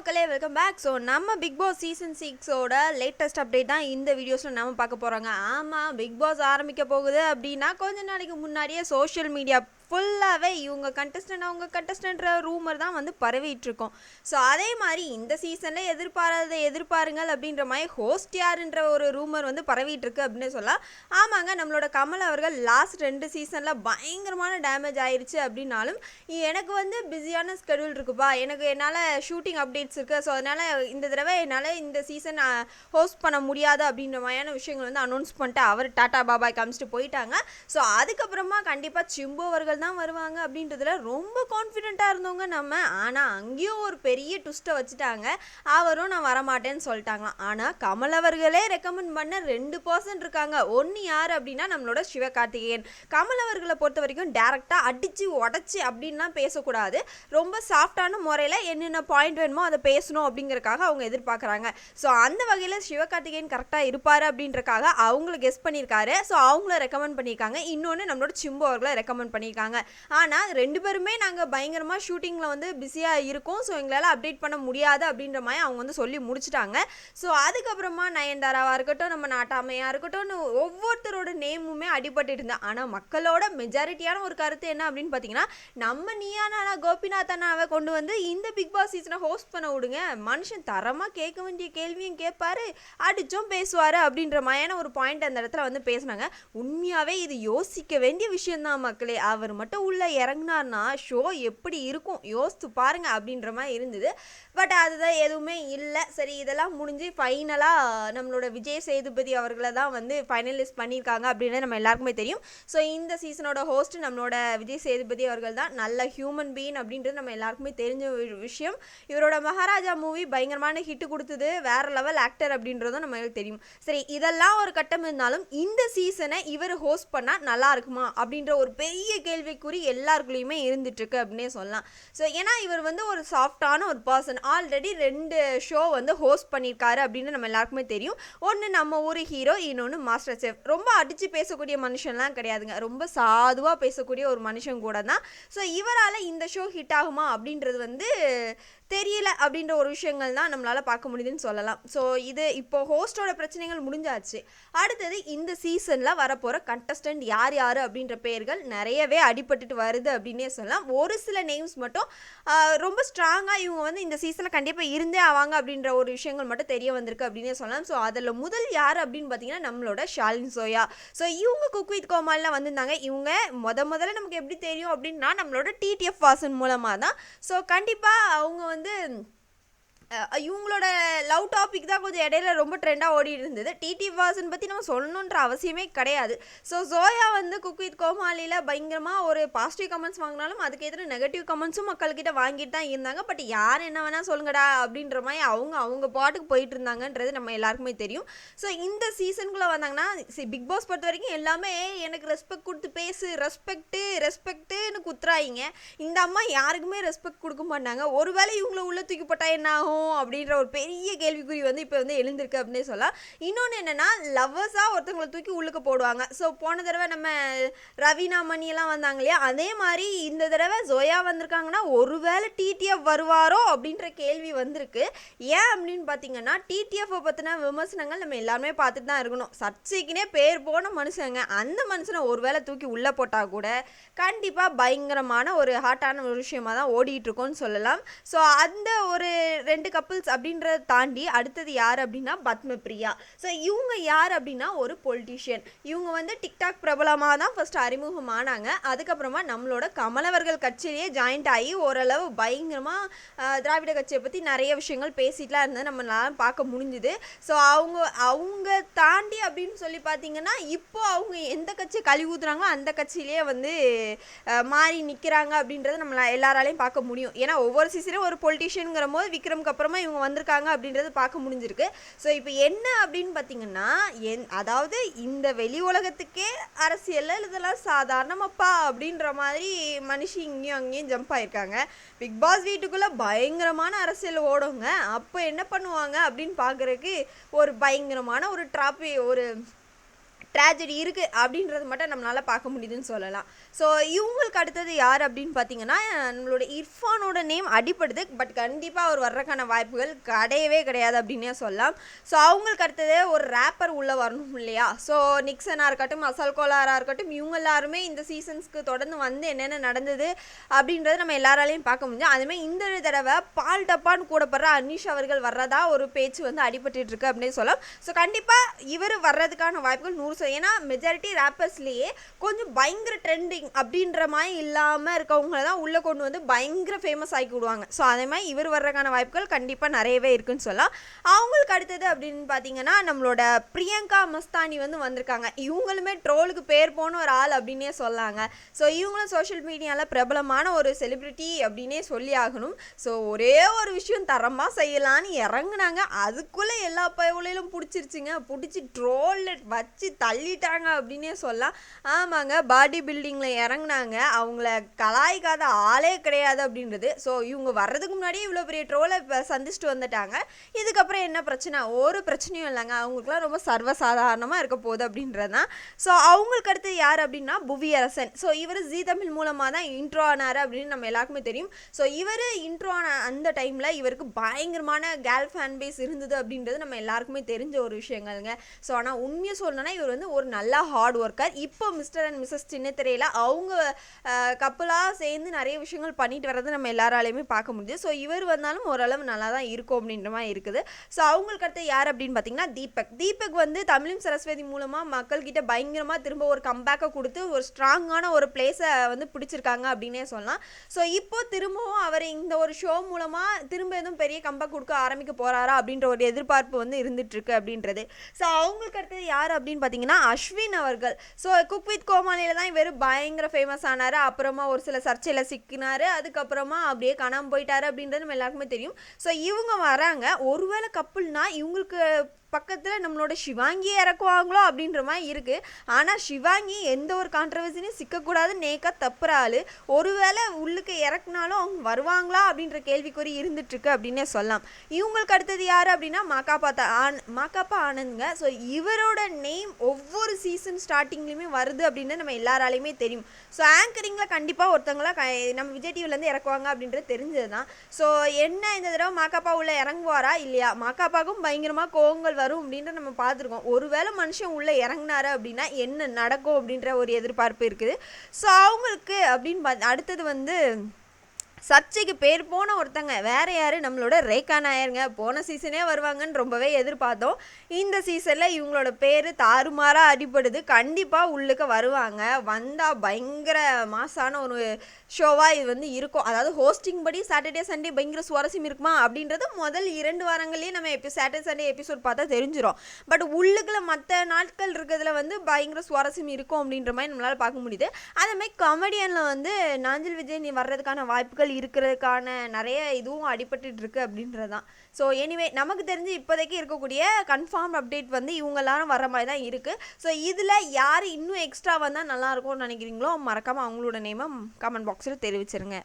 மக்களே welcome back so நம்ம Bigg Boss season சிக்ஸோட லேட்டஸ்ட் அப்டேட் தான் இந்த வீடியோஸில் நம்ம பார்க்க போகிறாங்க ஆமாம் பிக் பாஸ் ஆரம்பிக்க போகுது அப்படின்னா கொஞ்ச நாளைக்கு முன்னாடியே சோஷியல் மீடியா ஃபுல்லாகவே இவங்க கண்டஸ்டன்ட் அவங்க கண்டஸ்டன்ட்ற ரூமர் தான் வந்து பரவிட்டுருக்கோம். ஸோ அதே மாதிரி இந்த சீசனில் எதிர்பாராத எதிர்பாருங்கள் அப்படின்ற மாதிரி ஹோஸ்ட் யாருன்ற ஒரு ரூமர் வந்து பரவிட்டுருக்கு அப்படின்னு சொல்லலாம் ஆமாங்க நம்மளோட கமல் அவர்கள் லாஸ்ட் ரெண்டு சீசனில் பயங்கரமான டேமேஜ் ஆயிடுச்சு அப்படின்னாலும் எனக்கு வந்து பிஸியான ஸ்கெடியூல் இருக்குப்பா. எனக்கு என்னால் ஷூட்டிங் அப்டேட்ஸ் இருக்குது ஸோ அதனால் இந்த தடவை என்னால் இந்த சீசன் ஹோஸ்ட் பண்ண முடியாது அப்படின்ற மாதிரியான விஷயங்கள் வந்து அனௌன்ஸ் பண்ணிட்டு அவர் டாட்டா பாபாய் காமிச்சிட்டு போயிட்டாங்க. ஸோ அதுக்கப்புறமா கண்டிப்பாக சிம்பு அவர்கள் தான் வருவாங்க அப்படின்றதுல ரொம்ப கான்ஃபிடென்ட்டாக இருந்தவங்க நம்ம. ஆனால் அங்கேயும் ஒரு பெரிய ட்விஸ்ட்டை வச்சுட்டாங்க. அவரும் நான் வரமாட்டேன்னு சொல்லிட்டாங்களாம். ஆனால் கமல் அவர்களே ரெக்கமெண்ட் பண்ண ரெண்டு பர்சன்ட் இருக்காங்க. ஒன்று யார் அப்படின்னா நம்மளோட சிவகார்த்திகேயன். கமல் அவர்களை பொறுத்த வரைக்கும் டேரெக்டாக அடித்து உடச்சி அப்படின்லாம் பேசக்கூடாது. ரொம்ப சாஃப்டான முறையில் என்னென்ன பாயிண்ட் வேணுமோ அதை பேசணும் அப்படிங்கிறக்காக அவங்க எதிர்பார்க்குறாங்க. ஸோ அந்த வகையில் சிவகார்த்திகேயன் கரெக்டாக இருப்பார் அப்படின்றக்காக அவங்கள கெஸ் பண்ணியிருக்காரு. ஸோ அவங்கள ரெக்கமெண்ட் பண்ணியிருக்காங்க. இன்னொன்று நம்மளோட சிம்பு அவர்களை ரெக்கமெண்ட் பண்ணியிருக்காங்க. ஆனால் ரெண்டு பேருமே நாங்கள் பயங்கரமாக ஷூட்டிங்கில் வந்து பிஸியாக இருக்கோம். ஸோ எங்களால் அப்டேட் பண்ண முடியாது அப்படின்ற மாதிரி அவங்க வந்து சொல்லி முடிச்சிட்டாங்க. ஸோ அதுக்கப்புறமா நயன்தாராவாக இருக்கட்டும் நம்ம நாட்டாமையாக இருக்கட்டும்னு ஒவ்வொருத்தரோட நேமுமே அடிபட்டு இருந்தேன் ஆனால் மக்களோட மெஜாரிட்டியான ஒரு கருத்து என்ன அப்படின்னு பார்த்தீங்கன்னா நம்ம நீயானா கோபிநாத் அண்ணாவை கொண்டு வந்து இந்த பிக் பாஸ் சீசனை ஹோஸ்ட் பண்ண விடுங்க. மனுஷன் தரமாக கேட்க வேண்டிய கேள்வியும் கேட்பாரு அடிச்சும் பேசுவார் அப்படின்ற மாதிரியான ஒரு பாயிண்ட் அந்த இடத்துல வந்து பேசுனாங்க. உண்மையாகவே இது யோசிக்க வேண்டிய விஷயம்தான் மக்களே. அவர் மட்டும் உள்ளே இறங்குனார்னா ஷோ எப்படி இருக்கும்? யோசித்து பாருங்க அப்படின்ற மாதிரி இருந்தது. பட் அதுதான் எதுவுமே இல்லை. சரி இதெல்லாம் முடிஞ்சு ஃபைனலாக நம்மளோட விஜய் சேதுபதி அவர்களை தான் வந்து ஃபைனலிஸ்ட் பண்ணியிருக்காங்க அப்படின்னு நம்ம எல்லாருக்குமே தெரியும். ஸோ இந்த சீசனோட ஹோஸ்ட் நம்மளோட விஜய் சேதுபதி அவர்கள் தான். நல்ல ஹியூமன் பீன் அப்படின்றது நம்ம எல்லாருக்குமே தெரிஞ்ச ஒரு விஷயம். இவரோட மகாராஜா மூவி பயங்கரமான ஹிட் கொடுத்தது. வேற லெவல் ஆக்டர் அப்படின்றதும் நம்மளுக்கு தெரியும். சரி இதெல்லாம் ஒரு கட்டம் இருந்தாலும் இந்த சீசனை இவர் ஹோஸ்ட் பண்ணால் நல்லா இருக்குமா அப்படின்ற ஒரு பெரிய கேள்வி கேள்விக்குறி எல்லாருக்குள்ளேயுமே இருந்துட்டு இருக்கு அப்படின்னே சொல்லலாம். ஸோ ஏன்னா இவர் வந்து ஒரு சாஃப்டான ஒரு பர்சன் ஆல்ரெடி ரெண்டு ஷோ வந்து ஹோஸ்ட் பண்ணியிருக்காரு அப்படின்னு நம்ம எல்லாருக்குமே தெரியும். ஒன்று நம்ம ஊர் ஹீரோ இன்னொன்று மாஸ்டர் செஃப் ரொம்ப அடித்து பேசக்கூடிய மனுஷன்லாம் கிடையாதுங்க. ரொம்ப சாதுவாக பேசக்கூடிய ஒரு மனுஷன் கூட தான். ஸோ இவரால் இந்த ஷோ ஹிட் ஆகுமா அப்படின்றது வந்து தெரியல அப்படின்ற ஒரு விஷயங்கள் தான் நம்மளால் பார்க்க முடியுதுன்னு சொல்லலாம். ஸோ இது இப்போ ஹோஸ்டோட பிரச்சனைகள் முடிஞ்சாச்சு. அடுத்தது இந்த சீசனில் வரப்போகிற கண்டஸ்டன்ட் யார் யார் அப்படின்ற பெயர்கள் நிறையவே அடி அடிபட்டுட்டு வருது அப்படின்னே சொல்லலாம். ஒரு சில நேம்ஸ் மட்டும் ரொம்ப ஸ்ட்ராங்காக இவங்க வந்து இந்த சீசனில் கண்டிப்பாக இருந்தே ஆவாங்க அப்படின்ற ஒரு விஷயங்கள் மட்டும் தெரிய வந்திருக்கு அப்படின்னே சொல்லலாம். ஸோ அதில் முதல் யார் அப்படின்னு பார்த்தீங்கன்னா நம்மளோட ஷாலின் சோயா. ஸோ இவங்க குக் வித் கோமாலில் வந்திருந்தாங்க. இவங்க முத முதல்ல நமக்கு எப்படி தெரியும் அப்படின்னா நம்மளோட டிடிஎஃப் வாசன் மூலமாக தான் ஸோ கண்டிப்பாக அவங்க வந்து இவங்களோட லவ் டாபிக் தான் கொஞ்சம் இடையில ரொம்ப ட்ரெண்டாக ஓடிட்டு இருந்தது. டிடி வாசன் பற்றி நம்ம சொல்லணுன்ற அவசியமே கிடையாது. ஸோ ஜோயா வந்து குக் வித் கோமாலியில் பயங்கரமாக ஒரு பாசிட்டிவ் கமெண்ட்ஸ் வாங்கினாலும் அதுக்கு எதிர நெகட்டிவ் கமெண்ட்ஸும் மக்கள்கிட்ட வாங்கிட்டு தான் இருந்தாங்க. பட் யார் என்ன வேணால் சொல்லுங்கடா அப்படின்ற மாதிரி அவங்க அவங்க பாட்டுக்கு போயிட்டு இருந்தாங்கன்றது நம்ம எல்லாருக்குமே தெரியும். ஸோ இந்த சீசனுக்குள்ளே வந்தாங்கன்னா பிக் பாஸ் பொறுத்த வரைக்கும் எல்லாமே எனக்கு ரெஸ்பெக்ட் கொடுத்து பேசு ரெஸ்பெக்ட்டு ரெஸ்பெக்ட்டுன்னு குத்துறாயிங்க. இந்த அம்மா யாருக்குமே ரெஸ்பெக்ட் கொடுக்க மாட்டாங்க. ஒருவேளை இவங்கள உள்ள தூக்கி போட்டால் என்ன ஆகும்? அப்படின்ற ஒரு பெரிய கேள்விக்குறி வந்து இப்போ வந்து எழுந்திருக்கு அப்படின்னே சொல்லலாம். இன்னொன்று என்னென்னா லவ்வர்ஸாக ஒருத்தவங்களை தூக்கி உள்ளுக்கு போடுவாங்க. ஸோ போன தடவை நம்ம ரவீனா மணியெல்லாம் வந்தாங்க இல்லையா? அதே மாதிரி இந்த தடவை ஜோயா வந்திருக்காங்கன்னா ஒருவேளை டிடிஎஃப் வருவாரோ அப்படின்ற கேள்வி வந்திருக்கு. ஏன் அப்படின்னு பார்த்தீங்கன்னா டிடிஎஃப்பை பற்றின விமர்சனங்கள் நம்ம எல்லாருமே பார்த்துட்டு தான் இருக்கணும். சர்ச்சைக்குனே பேர் போன மனுஷங்க அந்த மனுஷனை ஒருவேளை தூக்கி உள்ளே போட்டால் கூட கண்டிப்பாக பயங்கரமான ஒரு ஹாட்டான ஒரு விஷயமா தான் ஓடிட்டு இருக்கோம்னு சொல்லலாம். ஸோ அந்த ஒரு ரெண்டு கப்புள்ஸ் அப்படின்றத தாண்டி அடுத்தது யார் அப்படின்னா பத்மபிரியா. ஸோ இவங்க யார் அப்படின்னா ஒரு பொலிட்டிஷியன் இவங்க வந்து டிக்டாக் பிரபலமாக தான் ஃபர்ஸ்ட் அறிமுகமானாங்க. அதுக்கப்புறமா நம்மளோட கமலவர்கள் கட்சியிலேயே ஜாயிண்ட் ஆகி ஓரளவு பயங்கரமாக திராவிட கட்சியை பற்றி நிறைய விஷயங்கள் பேசிட்டுலாம் இருந்தது நம்மளால பார்க்க முடிஞ்சுது. ஸோ அவங்க அவங்க தாண்டி அப்படின்னு சொல்லி பார்த்தீங்கன்னா இப்போ அவங்க எந்த கட்சி கழிவு ஊத்துறாங்களோ அந்த கட்சியிலேயே வந்து மாறி நிற்கிறாங்க அப்படின்றத நம்ம எல்லாராலையும் பார்க்க முடியும். ஏன்னா ஒவ்வொரு சீசனும் ஒரு பொலிட்டிஷியனுங்கிற போது விக்ரம்க்கு அப்புறமா இவங்க வந்திருக்காங்க அப்படின்றத பார்க்க முடிஞ்சிருக்கு. ஸோ இப்போ என்ன அப்படின்னு பார்த்தீங்கன்னா என் அதாவது இந்த வெளி உலகத்துக்கே அரசியலில் இதெல்லாம் சாதாரணமாப்பா அப்படின்ற மாதிரி மனுஷி இங்கேயும் அங்கேயும் ஜம்ப் ஆயிருக்காங்க. பிக் பாஸ் வீட்டுக்குள்ளே பயங்கரமான அரசியல் ஓடுங்க. அப்போ என்ன பண்ணுவாங்க அப்படின்னு பார்க்குறதுக்கு ஒரு பயங்கரமான ஒரு ட்ராப்பி ஒரு ட்ராஜடி இருக்குது அப்படின்றது மட்டும் நம்மளால் பார்க்க முடியுதுன்னு சொல்லலாம். ஸோ இவங்களுக்கு அடுத்தது யார் அப்படின்னு பார்த்தீங்கன்னா நம்மளோட இர்ஃபானோட நேம் அடிப்படுது பட் கண்டிப்பாக அவர் வர்றதுக்கான வாய்ப்புகள் கிடையவே கிடையாது அப்படின்னே சொல்லலாம். ஸோ அவங்களுக்கு அடுத்தது ஒரு ரேப்பர் உள்ளே வரணும் இல்லையா? ஸோ நிக்சனாக இருக்கட்டும் அசல் கோலாராக இருக்கட்டும் இவங்க எல்லாருமே இந்த சீசன்ஸ்க்கு தொடர்ந்து வந்து என்னென்ன நடந்தது அப்படின்றது நம்ம எல்லாராலையும் பார்க்க முடியும். அதுமாதிரி இந்த தடவை பால் டப்பான்னு கூடப்படுற அனிஷ் அவர்கள் வர்றதா ஒரு பேச்சு வந்து அடிபட்டு இருக்கு அப்படின்னு சொல்லலாம். ஸோ கண்டிப்பாக இவர் வர்றதுக்கான வாய்ப்புகள் நூறு ஸோ ஏன்னா மெஜாரிட்டி ரேப்பர்ஸ்லேயே கொஞ்சம் பயங்கர ட்ரெண்டிங் அப்படின்ற மாதிரி இல்லாமல் இருக்கவங்கள தான் உள்ளே கொண்டு வந்து பயங்கர ஃபேமஸ் ஆக்கி விடுவாங்க. ஸோ அதே மாதிரி இவர் வர்றதுக்கான வாய்ப்புகள் கண்டிப்பாக நிறையவே இருக்குன்னு சொல்லலாம். அவங்களுக்கு அடுத்தது அப்படின்னு பார்த்தீங்கன்னா நம்மளோட பிரியங்கா மஸ்தானி வந்து வந்திருக்காங்க. இவங்களுமே ட்ரோலுக்கு பேர் போன ஒரு ஆள் அப்படின்னே சொல்லாங்க. ஸோ இவங்களும் சோஷியல் மீடியாவில் பிரபலமான ஒரு செலிப்ரிட்டி அப்படின்னே சொல்லி ஆகணும். ஸோ ஒரே ஒரு விஷயம் தரமாக செய்யலான்னு இறங்குனாங்க. அதுக்குள்ளே எல்லா பயவுலையிலும் பிடிச்சிருச்சுங்க. பிடிச்சி ட்ரோலில் வச்சு தள்ளிட்டாங்க அப்படின்னே சொல்லலாம். ஆமாங்க பாடி பில்டிங்கில் இறங்குனாங்க. அவங்கள கலாய்க்காத ஆளே கிடையாது அப்படின்றது. ஸோ இவங்க வர்றதுக்கு முன்னாடியே இவ்வளோ பெரிய ட்ரோலை இப்போ சந்திச்சுட்டு வந்துட்டாங்க. இதுக்கப்புறம் என்ன பிரச்சனை? ஒரு பிரச்சனையும் இல்லைங்க. அவங்களுக்குலாம் ரொம்ப சர்வசாதாரணமாக இருக்க போகுது அப்படின்றது தான். ஸோ அவங்களுக்கு அடுத்து யார் அப்படின்னா புவியரசன். ஸோ இவர் ஜீ தமிழ் மூலமாக தான் இன்ட்ரோ ஆனார் அப்படின்னு நம்ம எல்லாருக்குமே தெரியும். ஸோ இவர் இன்ட்ரோ ஆன அந்த டைமில் இவருக்கு பயங்கரமான கேர்ள் ஃபேன் பேஸ் இருந்தது அப்படின்றது நம்ம எல்லாருக்குமே தெரிஞ்ச ஒரு விஷயங்கள்ங்க. ஸோ ஆனால் உண்மையை சொல்லணும்னா இவர் வந்து ஒரு நல்ல ஹார்ட் ஒர்க்கர் இப்போ மிஸ்டர் அண்ட் மிஸ்ஸஸ் சின்னத்திரையில் அவங்க கப்பலாக சேர்ந்து நிறைய விஷயங்கள் பண்ணிட்டு வர்றது நம்ம எல்லாராலையுமே பார்க்க முடியுது. ஸோ இவர் வந்தாலும் ஓரளவு நல்லா தான் இருக்கும் அப்படின்ற மாதிரி இருக்குது. ஸோ அவங்களுக்கு அடுத்து யார் அப்படின்னு பார்த்தீங்கன்னா தீபக். தீபக் வந்து தமிழும் சரஸ்வதி மூலமாக மக்கள்கிட்ட பயங்கரமாக திரும்ப ஒரு கம்பேக்கை கொடுத்து ஒரு ஸ்ட்ராங்கான ஒரு பிளேஸை வந்து பிடிச்சிருக்காங்க அப்படின்னே சொல்லலாம். ஸோ இப்போ திரும்பவும் அவர் இந்த ஒரு ஷோ மூலமாக திரும்ப எதுவும் பெரிய கம்பேக் கொடுக்க ஆரம்பிக்க போகிறாரா அப்படின்ற ஒரு எதிர்பார்ப்பு வந்து இருந்துட்டுருக்கு அப்படின்றது. ஸோ அவங்களுக்கு அடுத்தது யார் அப்படின்னு பார்த்தீங்கன்னா அஸ்வின் அவர்கள். ஸோ குக் வித் கோமாளியில் தான் இவர் பயங்கர ஃபேமஸ் ஆனார். அப்புறமா ஒரு சில சர்ச்சையில் சிக்கினார். அதுக்கப்புறமா அப்படியே காணாமல் போயிட்டார் அப்படின்றது நம்ம எல்லாருக்குமே தெரியும். ஸோ இவங்க வராங்க. ஒருவேளை கப்புள்னா இவங்களுக்கு பக்கத்தில் நம்மளோட சிவாங்கியை இறக்குவாங்களோ அப்படின்ற மாதிரி இருக்குது ஆனால் சிவாங்கி எந்த ஒரு கான்ட்ரவர்சிலையும் சிக்கக்கூடாது நேக்காக தப்புற ஆள். ஒருவேளை உள்ளுக்கு இறக்குனாலும் அவங்க வருவாங்களா அப்படின்ற கேள்விக்குறி இருந்துட்டுருக்கு அப்படின்னே சொல்லலாம். இவங்களுக்கு அடுத்தது யார் அப்படின்னா மாக்காப்பா தான் ஆன் மாக்காப்பா ஆனந்துங்க. ஸோ இவரோட நேம் ஒவ்வொரு சீசன் ஸ்டார்டிங்லேயுமே வருது அப்படின்னு நம்ம எல்லாராலையுமே தெரியும். ஸோ ஆங்கரிங்கில் கண்டிப்பாக ஒருத்தங்களா க நம்ம விஜய் டிவிலேருந்து இறக்குவாங்க அப்படின்றது தெரிஞ்சது தான் ஸோ என்ன இந்த தடவை மாக்காப்பா உள்ள இறங்குவாரா இல்லையா? மாக்காப்பாவுக்கும் பயங்கரமாக கோவங்கள் வரும் அப்படின்ற நம்ம பார்த்துருக்கோம். ஒருவேளை மனுஷன் உள்ளே இறங்குனாரு அப்படின்னா என்ன நடக்கும் அப்படின்ற ஒரு எதிர்பார்ப்பு இருக்குது. ஸோ அவங்களுக்கு அப்படின்னு பார்த்து அடுத்தது வந்து சர்ச்சைக்கு பேர் போன ஒருத்தங்க. வேறு யார்? நம்மளோட ரேகா நாயருங்க. போன சீசனே வருவாங்கன்னு ரொம்பவே எதிர்பார்த்தோம். இந்த சீசனில் இவங்களோட பேர் தாறுமாறாக அடிபடுது. கண்டிப்பாக உள்ளுக்க வருவாங்க. வந்தால் பயங்கர மாசான ஒரு ஷோவாக இது வந்து இருக்கும். அதாவது ஹோஸ்டிங் படி சாட்டர்டே சண்டே பயங்கர சுவாரஸ்யம் இருக்குமா? அப்படின்றது முதல் இரண்டு வாரங்கள்லேயே நம்ம எப்போ சாட்டர்டே சண்டே எபிசோட் பார்த்தா தெரிஞ்சிடும் பட் உள்ளுக்குள்ள மற்ற நாட்கள் இருக்கிறதுல வந்து பயங்கர சுவாரஸ்யம் இருக்கும் அப்படின்ற மாதிரி நம்மளால் பார்க்க முடியுது. அதேமாதிரி காமெடியனில் வந்து நாஞ்சல் விஜய் நீ வர்றதுக்கான வாய்ப்புகள் இருக்கிறதுக்கான நிறைய இதுவும் அடிபட்டுட்டு இருக்கு அப்படின்றது தான் ஸோ எனிவே நமக்கு தெரிஞ்சு இப்போதைக்கு இருக்கக்கூடிய கன்ஃபார்ம் அப்டேட் வந்து இவங்க எல்லாரும் வர மாதிரி தான் இருக்குது ஸோ இதில் யார் இன்னும் எக்ஸ்ட்ரா வந்தால் நல்லாயிருக்கும்னு நினைக்கிறீங்களோ மறக்காமல் அவங்களோட நேமை கமெண்ட் பாக்ஸில் தெரிவிச்சிருங்க.